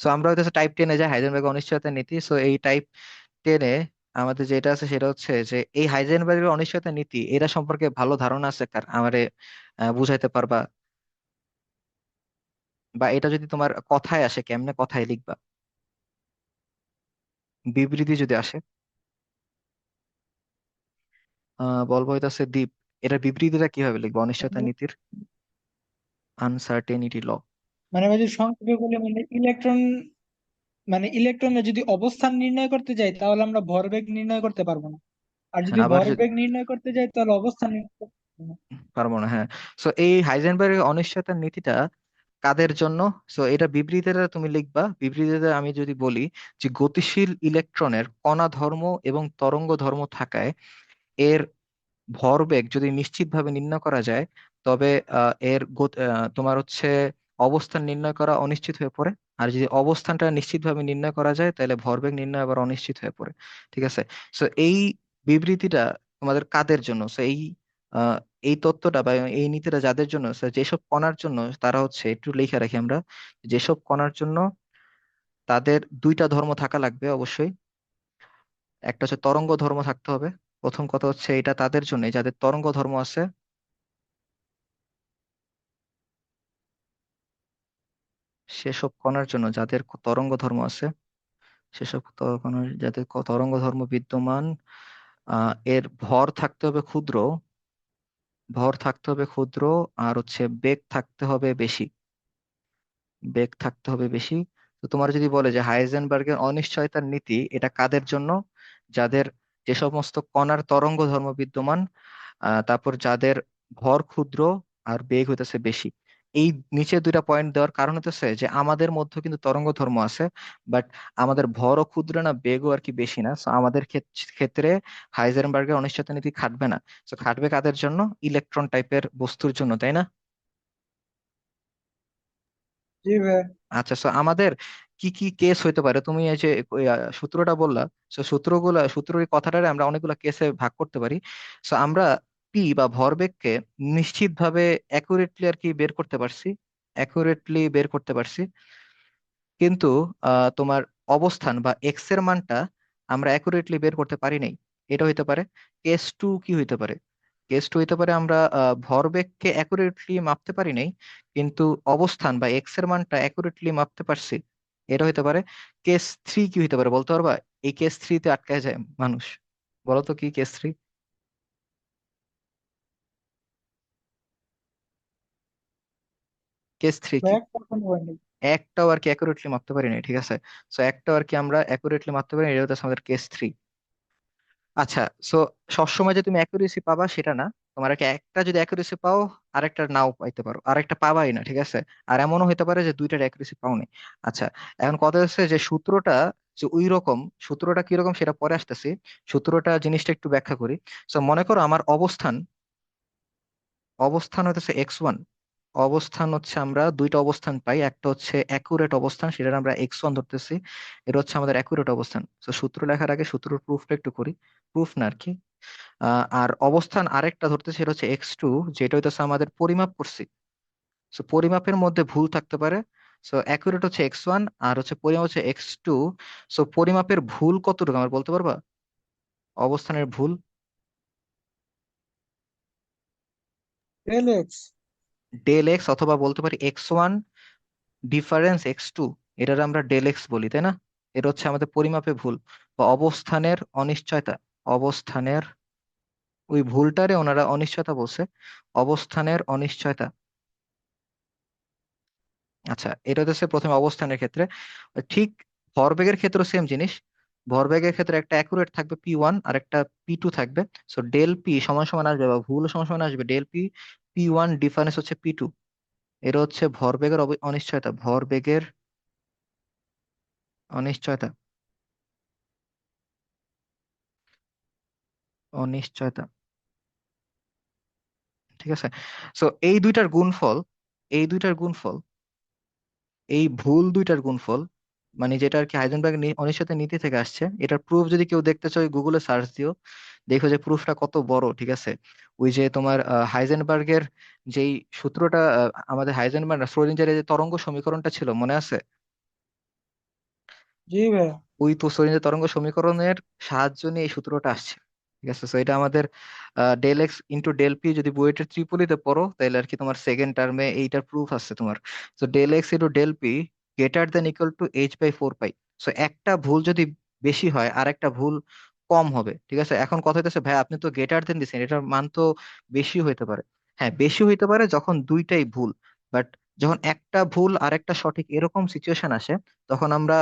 So আমরা হইতেছে type টেনে যাই হাইজেনবার্গের অনিশ্চয়তা নীতি। সো এই টাইপ টেনে আমাদের যেটা আছে সেটা হচ্ছে যে এই হাইজেনবার্গের অনিশ্চয়তা নীতি এটা সম্পর্কে ভালো ধারণা আছে কার? আমারে বুঝাইতে পারবা? বা এটা যদি তোমার কথায় আসে কেমনে কথায় লিখবা? বিবৃতি যদি আসে। আহ বলব হইতাছে দ্বীপ এটা বিবৃতিটা কীভাবে লিখব? অনিশ্চয়তা নীতির আনসার্টেনিটি ল মানে যদি সংক্ষেপে বলি মানে ইলেকট্রন মানে ইলেকট্রনের যদি অবস্থান নির্ণয় করতে যাই তাহলে আমরা ভরবেগ নির্ণয় করতে পারব না। আর যদি আবার যদি ভরবেগ নির্ণয় করতে যাই তাহলে অবস্থান নির্ণয় করতে পারব না। পারব না হ্যাঁ। সো এই হাইজেনবার্গের অনিশ্চয়তার নীতিটা কাদের জন্য? সো এটা বিবৃতিটা তুমি লিখবা বিবৃতিতে আমি যদি বলি যে গতিশীল ইলেকট্রনের কণা ধর্ম এবং তরঙ্গ ধর্ম থাকায় এর ভরবেগ যদি নিশ্চিতভাবে নির্ণয় করা যায় তবে আহ, এর গত- আহ, তোমার হচ্ছে অবস্থান নির্ণয় করা অনিশ্চিত হয়ে পড়ে। আর যদি অবস্থানটা নিশ্চিতভাবে নির্ণয় করা যায়, তাহলে ভরবেগ নির্ণয় আবার অনিশ্চিত হয়ে পড়ে। ঠিক আছে? সো এই বিবৃতিটা তোমাদের কাদের জন্য? সো এই এই তত্ত্বটা বা এই নীতিটা যাদের জন্য? যেসব কণার জন্য তারা হচ্ছে, একটু লিখে রাখি আমরা, যেসব কণার জন্য তাদের দুইটা ধর্ম থাকা লাগবে অবশ্যই। একটা হচ্ছে তরঙ্গ ধর্ম থাকতে হবে। প্রথম কথা হচ্ছে এটা তাদের জন্য যাদের তরঙ্গ ধর্ম আছে সেসব কণার জন্য যাদের তরঙ্গ ধর্ম আছে, সেসব কণার যাদের তরঙ্গ ধর্ম বিদ্যমান এর ভর থাকতে হবে ক্ষুদ্র, ভর থাকতে হবে ক্ষুদ্র, আর হচ্ছে বেগ থাকতে হবে বেশি, বেগ থাকতে হবে বেশি। তো তোমার যদি বলে যে হাইজেনবার্গের অনিশ্চয়তার নীতি এটা কাদের জন্য? যাদের যে সমস্ত কণার তরঙ্গ ধর্ম বিদ্যমান তারপর যাদের ভর ক্ষুদ্র আর বেগ হইতেছে বেশি। এই নিচে দুইটা পয়েন্ট দেওয়ার কারণ হতেছে যে আমাদের মধ্যে কিন্তু তরঙ্গ ধর্ম আছে বাট আমাদের ভরও ক্ষুদ্র না বেগও আর কি বেশি না সো আমাদের ক্ষেত- ক্ষেত্রে হাইজেনবার্গের অনিশ্চয়তা নীতি খাটবে না তো খাটবে কাদের জন্য? ইলেকট্রন টাইপের বস্তুর জন্য তাই না? আচ্ছা সো আমাদের কি কি কেস হইতে পারে? তুমি এই যে সূত্রটা বললা সো সূত্রগুলা সূত্রের কথাটারে আমরা অনেকগুলো কেসে ভাগ করতে পারি সো আমরা পি বা ভরবেগকে নিশ্চিতভাবে অ্যাকুরেটলি আর কি বের করতে পারছি অ্যাকুরেটলি বের করতে পারছি। কিন্তু তোমার অবস্থান বা এক্সের মানটা আমরা অ্যাকুরেটলি বের করতে পারি নাই। এটা হইতে পারে কেস টু কি হইতে পারে? কেস টু হইতে পারে আমরা ভরবেগকে অ্যাকুরেটলি মাপতে পারি নাই, কিন্তু অবস্থান বা এক্সের মানটা অ্যাকুরেটলি মাপতে পারছি। এটা হইতে পারে কেস থ্রি কি হইতে পারে বলতে পারবা? এই কেস থ্রিতে আটকায় যায় মানুষ। বলতো কি কেস থ্রি কেস থ্রি কি? একটাও আর কি অ্যাকুরেটলি মাপতে পারি নাই ঠিক আছে? সো একটাও আর কি আমরা অ্যাকুরেটলি মাপতে পারি না, এটা হচ্ছে আমাদের কেস থ্রি আচ্ছা সো সবসময় যে তুমি অ্যাকুরেসি পাবা সেটা না তোমার একটা একটা যদি অ্যাকুরেসি পাও আরেকটা নাও পাইতে পারো আরেকটা পাবাই না ঠিক আছে? আর এমনও হতে পারে যে দুইটার অ্যাকুরেসি পাওনি। আচ্ছা এখন কথা হচ্ছে যে সূত্রটা যে ওই রকম সূত্রটা কীরকম সেটা পরে আসতেছি সূত্রটা জিনিসটা একটু ব্যাখ্যা করি। সো মনে করো আমার অবস্থান অবস্থান হচ্ছে এক্স ওয়ান অবস্থান হচ্ছে আমরা দুইটা অবস্থান পাই। একটা হচ্ছে অ্যাকুরেট অবস্থান সেটা আমরা এক্স ওয়ান ধরতেছি। এটা হচ্ছে আমাদের অ্যাকুরেট অবস্থান। তো সূত্র লেখার আগে সূত্রের প্রুফটা একটু করি। প্রুফ না আর কি আর অবস্থান আরেকটা ধরতেছি, সেটা হচ্ছে এক্স টু যেটা হইতেছে আমাদের পরিমাপ করছি। সো পরিমাপের মধ্যে ভুল থাকতে পারে। সো অ্যাকুরেট হচ্ছে এক্স ওয়ান আর হচ্ছে পরিমাপ হচ্ছে এক্স টু সো পরিমাপের ভুল কতটুকু, আমার বলতে পারবা? অবস্থানের ভুল? এক্স ডেল এক্স অথবা বলতে পারি x one difference x two এটার আমরা ডেল এক্স বলি, তাই না? এটা হচ্ছে আমাদের পরিমাপে ভুল। বা অবস্থানের অনিশ্চয়তা, অবস্থানের, ওই ভুলটারে ওনারা অনিশ্চয়তা বলছে, অবস্থানের অনিশ্চয়তা। আচ্ছা এটা হচ্ছে প্রথমে অবস্থানের ক্ষেত্রে। ঠিক ভরবেগের ক্ষেত্রে সেম জিনিস ভরবেগের ক্ষেত্রে একটা অ্যাকুরেট থাকবে পি ওয়ান আর একটা পি টু থাকবে। সো ডেল পি সমান সমান আসবে বা ভুল সমান সমান আসবে del p p one difference হচ্ছে পি টু এটা হচ্ছে ভরবেগের অনিশ্চয়তা ভরবেগের অনিশ্চয়তা। অনিশ্চয়তা। ঠিক আছে? সো এই দুইটার গুণফল, এই দুইটার গুণফল, এই ভুল দুইটার গুণফল মানে যেটা আর কি হাইজেনবার্গ অনিশ্চয়তা নীতি থেকে আসছে। এটার প্রুফ যদি কেউ দেখতে চাও গুগলে সার্চ দিও। দেখো যে প্রুফটা কত বড় ঠিক আছে? ওই যে তোমার হাইজেনবার্গের যেই সূত্রটা আমাদের হাইজেনবার্গ শ্রোডিঞ্জারের যে তরঙ্গ সমীকরণটা ছিল মনে আছে? জি ভাইয়া। ওই তো সরিঞ্জের তরঙ্গ সমীকরণের সাহায্য নিয়ে এই সূত্রটা আসছে ঠিক আছে? তো এটা আমাদের del x into del p যদি বুয়েটের ত্রিপলিতে পড়ো তাহলে আর কি তোমার সেকেন্ড টার্মে এইটার প্রুফ আছে তোমার। তো del x into del p greater than equal to h by four pi so একটা ভুল যদি বেশি হয় আর একটা ভুল কম হবে, ঠিক আছে? এখন কথা হইতেছে, ভাই, আপনি তো গ্রেটার দেন দিচ্ছেন এটার মান তো বেশি হইতে পারে। হ্যাঁ বেশি হইতে পারে যখন দুইটাই ভুল বাট যখন একটা ভুল আর একটা সঠিক এরকম সিচুয়েশন আসে, তখন আমরা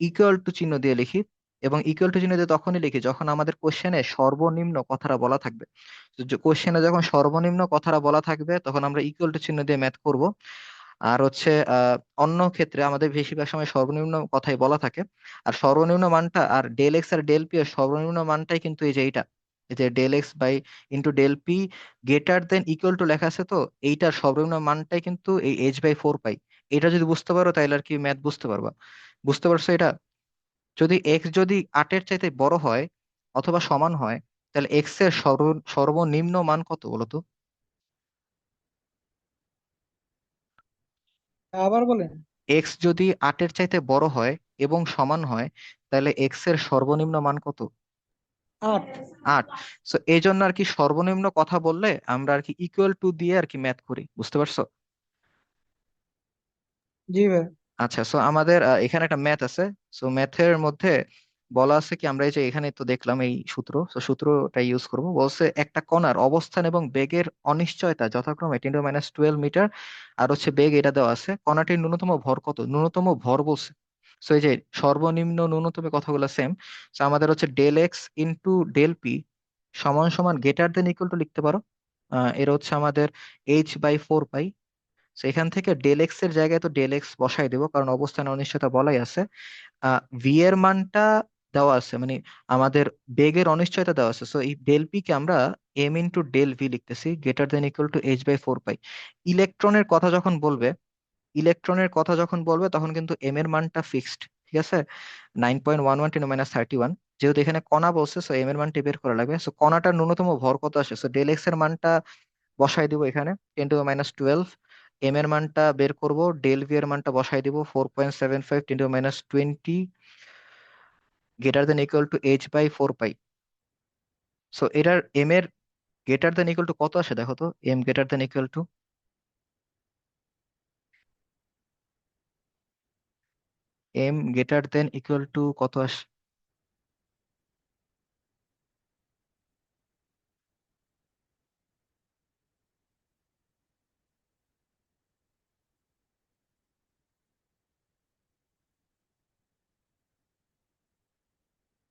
ইকুয়াল টু চিহ্ন দিয়ে লিখি, এবং ইকুয়াল টু চিহ্ন দিয়ে তখনই লিখি যখন আমাদের কোশ্চেনে সর্বনিম্ন কথাটা বলা থাকবে। কোশ্চেনে যখন সর্বনিম্ন কথাটা বলা থাকবে, তখন আমরা ইকুয়াল টু চিহ্ন দিয়ে ম্যাথ করব। আর হচ্ছে অন্য ক্ষেত্রে আমাদের বেশিরভাগ সময় সর্বনিম্ন কথাই বলা থাকে। আর সর্বনিম্ন মানটা, আর ডেল এক্স আর ডেল পি এর সর্বনিম্ন মানটাই কিন্তু এই যে এইটা। যে del x by into del p greater than equal to লেখা আছে তো, এইটার সর্বনিম্ন মানটাই কিন্তু এই এইচ বাই ফোর পাই। এটা যদি বুঝতে পারো তাহলে আর কি ম্যাথ বুঝতে পারবা। বুঝতে পারছ এটা? যদি এক্স যদি আটের চাইতে বড় হয় অথবা সমান হয়, তাহলে এক্সের সর্ব, সর্বনিম্ন মান কত বলো আবার বলেন। এক্স যদি আটের চাইতে বড় হয় এবং সমান হয় তাহলে এক্সের সর্বনিম্ন মান কত? আট। আট। সো এই জন্য আর কি সর্বনিম্ন কথা বললে আমরা আর কি ইকুয়াল টু দিয়ে আর কি ম্যাথ করি বুঝতে পারছ? জি ভাই। আচ্ছা সো আমাদের এখানে একটা ম্যাথ আছে। সো ম্যাথের মধ্যে বলা আছে কি, আমরা এই যে এখানে তো দেখলাম এই সূত্র, তো সূত্রটা ইউজ করব। বলছে, একটা কণার অবস্থান এবং বেগের অনিশ্চয়তা যথাক্রমে ten to minus twelve metre আর হচ্ছে বেগ এটা দেওয়া আছে, কণাটির ন্যূনতম ভর কত? ন্যূনতম ভর বলছে। সো এই যে সর্বনিম্ন ন্যূনতম কথাগুলো সেম তো আমাদের হচ্ছে del x into del p সমান সমান গেটার দেন ইকুয়াল টু লিখতে পারো। এর হচ্ছে আমাদের এইচ বাই ফোর পাই তো এখান থেকে ডেল এক্সের জায়গায় তো ডেল এক্স বসাই দেবো, কারণ অবস্থান অনিশ্চয়তা বলাই আছে। ভি এর মানটা দেওয়া আছে মানে আমাদের বেগের অনিশ্চয়তা দেওয়া আছে। সো এই ডেল পি কে আমরা এম ইন্টু ডেল ভি লিখতেছি greater than equal to h by four pi ইলেকট্রনের কথা যখন বলবে, ইলেকট্রনের কথা যখন বলবে, তখন কিন্তু এম এর মানটা ফিক্সড ঠিক আছে? Nine point one one ten minus thirty one যেহেতু এখানে কণা বলছে সো এম এর মানটি বের করা লাগবে। সো কণাটার ন্যূনতম ভর কত আসে? সো ডেল এক্সের মানটা বসাই দিব এখানে ten to minus twelve m এর মানটা বের করব ডেল ভি এর মানটা বসাই দিব four point seven five ten to minus twenty greater than equal to h by four pi so এটার এম এর গ্রেটার দেন ইকুয়াল টু কত আসে? দেখো তো m greater than equal to m greater than equal to কত আসে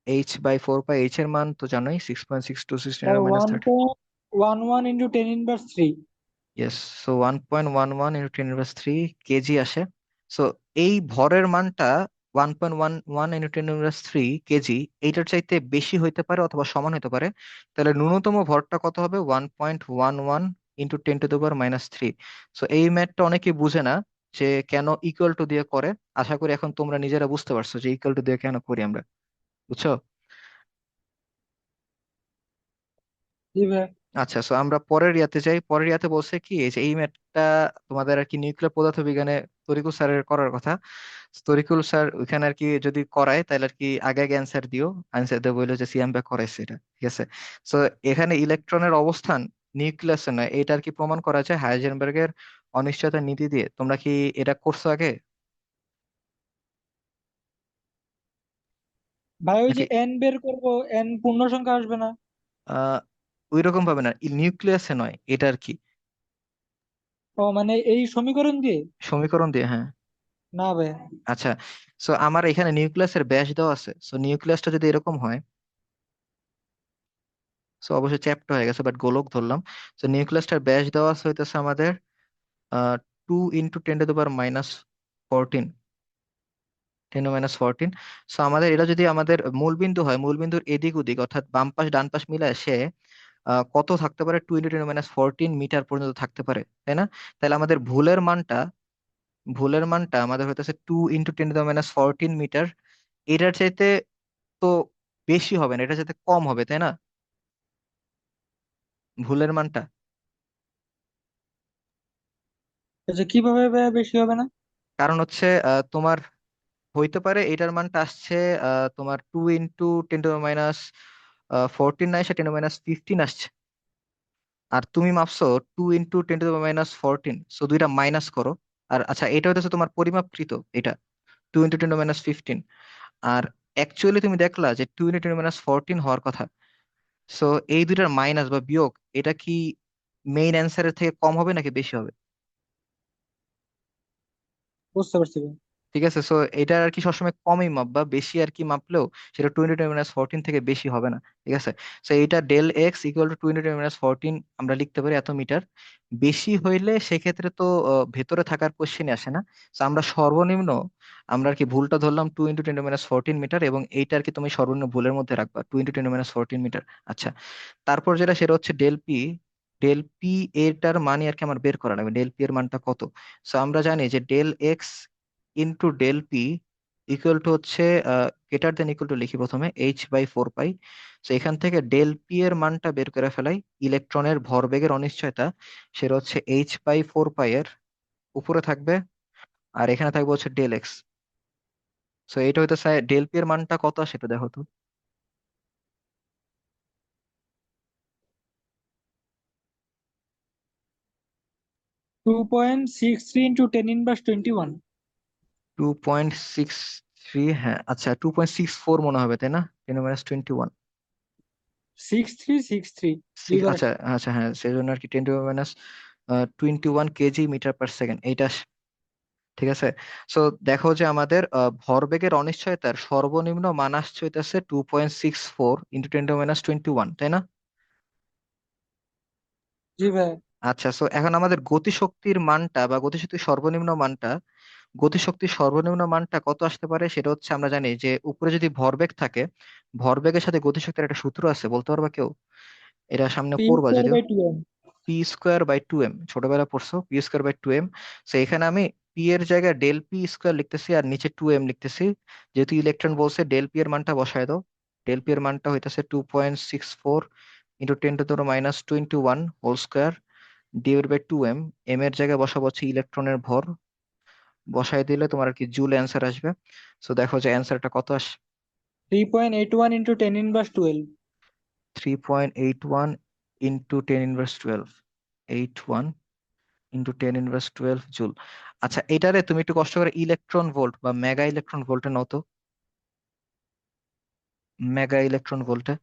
h by four pi h এর মান তো জানোই six point six two six minus one thirty one one into ten inverse three yes so one point one one into ten inverse three kg আসে। So এই ভরের মানটা one point one one into ten inverse three kg এইটার চাইতে বেশি হইতে পারে অথবা সমান হতে পারে। তাহলে ন্যূনতম ভরটা কত হবে? One point one one into ten to the power minus three so এই ম্যাথটা অনেকে বুঝে না যে কেন ইকুয়াল টু দিয়ে করে। আশা করি এখন তোমরা নিজেরা বুঝতে পারছ যে ইকুয়াল টু দিয়ে কেন করি আমরা। বুঝছ? জি ভাইয়া আচ্ছা সো আমরা পরের ইয়াতে যাই। পরের ইয়াতে বলছে কি এই যে এই ম্যাথটা তোমাদের আর কি নিউক্লিয়ার পদার্থ বিজ্ঞানে তরিকুল স্যারের করার কথা। তরিকুল স্যার ওইখানে আর কি যদি করায় তাহলে আর কি আগে আগে অ্যান্সার দিও। অ্যান্সার দিয়ে বলল যে সিয়াম ব্যাক করাইছে এটা ঠিক আছে? সো এখানে ইলেকট্রনের অবস্থান নিউক্লিয়াসে নয় এটা আর কি প্রমাণ করা যায় হাইজেনবার্গের অনিশ্চয়তা নীতি দিয়ে। তোমরা কি এটা করছ আগে? ভাই ওই যে এন বের করব এন পূর্ণ সংখ্যা আসবে না। আহ ওই রকম ভাবে না নিউক্লিয়াসে নয় এটা আর কি। ও মানে এই সমীকরণ দিয়ে? সমীকরণ দিয়ে হ্যাঁ। না ভাই আচ্ছা সো আমার এখানে নিউক্লিয়াসের ব্যাস দেওয়া আছে সো নিউক্লিয়াসটা যদি এরকম হয় সো অবশ্যই চ্যাপ্টা হয়ে গেছে বাট গোলক ধরলাম। সো নিউক্লিয়াসটার ব্যাস দেওয়া আছে হইতেছে আমাদের two into ten to the power minus fourteen ten minus fourteen so আমাদের এটা যদি আমাদের মূলবিন্দু হয় মূলবিন্দুর এদিক ওদিক অর্থাৎ বাম পাশ ডান পাশ মিলায় সে কত থাকতে পারে? Two into ten minus fourteen metre পর্যন্ত থাকতে পারে তাই না? তাহলে আমাদের ভুলের মানটা ভুলের মানটা আমাদের হইতেছে two into ten to minus fourteen metre এটার চাইতে তো বেশি হবে না এটার চাইতে কম হবে তাই না? ভুলের মানটা। কীভাবে বেশি হবে না? কারণ হচ্ছে আহ, তোমার হইতে পারে এটার মানটা আসছে তোমার two into ten to minus fourteen না এসে টেন টু মাইনাস ফিফটিন আসছে। আর তুমি মাপছো two into ten to minus fourteen so দুইটা মাইনাস করো। আর আচ্ছা এটা হচ্ছে তোমার পরিমাপকৃত, এটা two into ten to minus fifteen R actually তুমি দেখলা যে two into ten minus fourteen হওয়ার কথা। সো এই দুইটার মাইনাস বা বিয়োগ, এটা কি মেইন অ্যান্সারের থেকে কম হবে নাকি বেশি হবে? বুঝতে পারছি ঠিক আছে? সো এটা আর কি সবসময় কমই মাপ বা বেশি আর কি মাপলেও সেটা টোয়েন্টি টেন মাইনাস ফোরটিন থেকে বেশি হবে না, ঠিক আছে? সো এটা del x equal to twenty ten minus fourteen আমরা লিখতে পারি এত মিটার। বেশি হইলে সেক্ষেত্রে তো ভেতরে থাকার কোশ্চেনই আসে না। তো আমরা সর্বনিম্ন আমরা আর কি ভুলটা ধরলাম two into ten minus fourteen metre এবং এইটা আর কি তুমি সর্বনিম্ন ভুলের মধ্যে রাখবা two into ten minus fourteen metre. আচ্ছা তারপর যেটা সেটা হচ্ছে ডেল পি ডেল পি এটার মানে আর কি আমার বের করা লাগবে। ডেল পি এর মানটা কত? সো আমরা জানি যে del x into del p equal to হচ্ছে গ্রেটার দেন ইকুয়াল টু লিখি প্রথমে এইচ বাই ফোর পাই তো এখান থেকে ডেল পি এর মানটা বের করে ফেলাই ইলেকট্রনের ভরবেগের অনিশ্চয়তা, সেটা হচ্ছে এইচ বাই ফোর পাই এর উপরে থাকবে, আর এখানে থাকবে হচ্ছে ডেল এক্স সো এটা হইতে ডেল পি এর মানটা কত, সেটা দেখো তো। Two point six three into ten inverse twenty one two point six three হ্যাঁ আচ্ছা টু পয়েন্ট সিক্স ফোর মনে হবে তাই না? Ten minus twenty one six three six three আচ্ছা আচ্ছা হ্যাঁ সেই জন্য আর কি ten to minus twenty one kg metre per second এইটা ঠিক আছে? সো দেখো যে আমাদের ভরবেগের অনিশ্চয়তার সর্বনিম্ন মান আসছে হইতেছে two point six four into ten to minus twenty one তাই না? জি ভাই। আচ্ছা সো এখন আমাদের গতিশক্তির মানটা বা গতিশক্তির সর্বনিম্ন মানটা গতিশক্তির সর্বনিম্ন মানটা কত আসতে পারে সেটা হচ্ছে আমরা জানি যে উপরে যদি ভরবেগ থাকে ভরবেগের সাথে গতিশক্তির একটা সূত্র আছে বলতে পারবা কেউ? এটা সামনে পড়বা two m p square by two m ছোটবেলা পড়ছো? P square by two m so এখানে আমি পি এর জায়গায় ডেল পি স্কোয়ার লিখতেছি আর নিচে টু এম লিখতেছি। যেহেতু ইলেকট্রন বলছে ডেল পি এর মানটা বসায় দাও। ডেল পি এর মানটা হইতেছে two point six four into ten to ধরো minus twenty one whole square divide by two m m এর জায়গায় বসাবো হচ্ছে ইলেকট্রনের ভর। বসায় দিলে তোমার আর কি জুল অ্যান্সার আসবে। সো দেখো যে অ্যান্সারটা কত আস three point eight one into ten inverse twelve three point eight one into ten inverse twelve eight one into ten inverse twelve joule. আচ্ছা এটারে তুমি একটু কষ্ট করে ইলেকট্রন ভোল্ট বা মেগা ইলেকট্রন ভোল্টে নাও তো। মেগা ইলেকট্রন ভোল্টে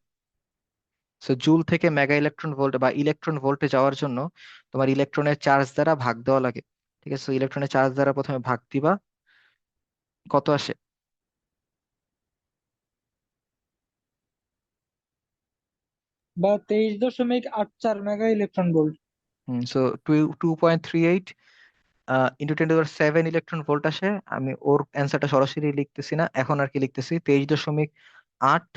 সো জুল থেকে মেগা ইলেকট্রন ভোল্ট বা ইলেকট্রন ভোল্টে যাওয়ার জন্য তোমার ইলেকট্রনের চার্জ দ্বারা ভাগ দেওয়া লাগে। ঠিক আছে? ইলেকট্রনের চার্জ দ্বারা প্রথমে ভাগ দিবা। কত আসে? বা তেইশ দশমিক আট চার mega electron volt so two two point three eight into ten seven electron volt আসে। আমি ওর অ্যান্সারটা সরাসরি লিখতেছি না। এখন আর কি লিখতেছি? তেইশ দশমিক আট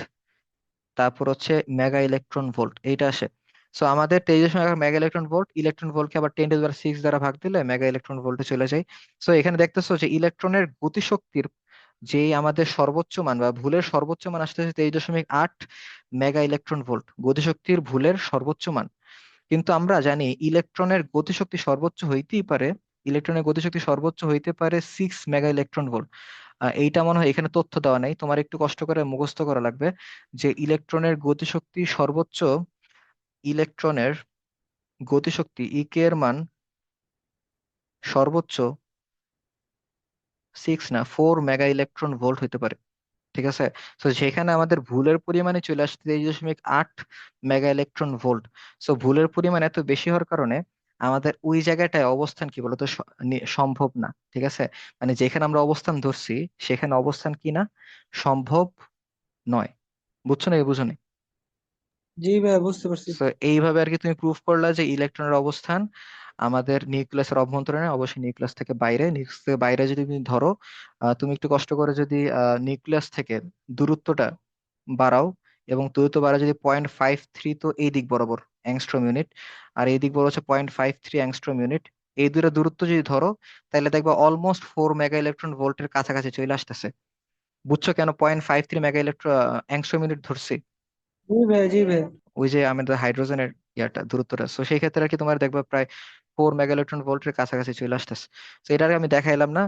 তারপর হচ্ছে মেগা ইলেকট্রন ভোল্ট এইটা আসে। সো আমাদের দশমিক মেগা ইলেকট্রন ভোল্ট ইলেকট্রন ভোল্টকে আবার টেন টু সিক্স দ্বারা ভাগ দিলে মেগা ইলেকট্রন ভোল্টে চলে যায়। সো এখানে দেখতেছো যে ইলেকট্রনের গতিশক্তির যে আমাদের সর্বোচ্চ মান বা ভুলের সর্বোচ্চ মান আসতেছে তেইশ দশমিক আট মেগা ইলেকট্রন ভোল্ট গতিশক্তির ভুলের সর্বোচ্চ মান। কিন্তু আমরা জানি ইলেকট্রনের গতিশক্তি সর্বোচ্চ হইতেই পারে ইলেকট্রনের গতিশক্তি সর্বোচ্চ হইতে পারে সিক্স মেগা ইলেকট্রন ভোল্ট এইটা মনে হয় এখানে তথ্য দেওয়া নাই। তোমার একটু কষ্ট করে মুখস্থ করা লাগবে যে ইলেকট্রনের গতিশক্তি সর্বোচ্চ ইলেকট্রনের গতিশক্তি ইকে এর মান সর্বোচ্চ সিক্স না ফোর মেগা ইলেকট্রন ভোল্ট হইতে পারে, ঠিক আছে? তো সেখানে আমাদের ভুলের পরিমাণে চলে আসছে তেইশ দশমিক আট মেগা ইলেকট্রন ভোল্ট সো ভুলের পরিমাণ এত বেশি হওয়ার কারণে আমাদের ওই জায়গাটায় অবস্থান কি বলতো? সম্ভব না, ঠিক আছে? মানে যেখানে আমরা অবস্থান ধরছি, সেখানে অবস্থান কি না? সম্ভব নয়। বুঝছ না বুঝো না? জি ভাই বুঝতে পারছি। তো এইভাবে আর কি তুমি প্রুফ করলা যে ইলেকট্রনের অবস্থান আমাদের নিউক্লিয়াসের অভ্যন্তরে অবশ্যই নিউক্লিয়াস থেকে বাইরে নিউক্লিয়াস থেকে বাইরে যদি তুমি ধরো তুমি একটু কষ্ট করে যদি নিউক্লিয়াস থেকে দূরত্বটা বাড়াও এবং দূরত্ব বাড়া যদি পয়েন্ট ফাইভ থ্রি তো এই দিক বরাবর অ্যাংস্ট্রম ইউনিট আর এই দিক বরাবর হচ্ছে point five three angstrom unit এই দুটো দূরত্ব যদি ধরো তাহলে দেখবা অলমোস্ট ফোর মেগা ইলেকট্রন ভোল্টের কাছাকাছি চলে আসতেছে। বুঝছ কেন point five three mega electron angstrom unit ধরছি? ওই যে আমাদের হাইড্রোজেনের ইয়াটা, দূরত্বটা। তো সেই ক্ষেত্রে আর কি তোমার দেখবা প্রায় ফোর মেগা ইলেকট্রন ভোল্টের কাছাকাছি চলে আসতেছে। তো এটা আর আমি দেখাইলাম না।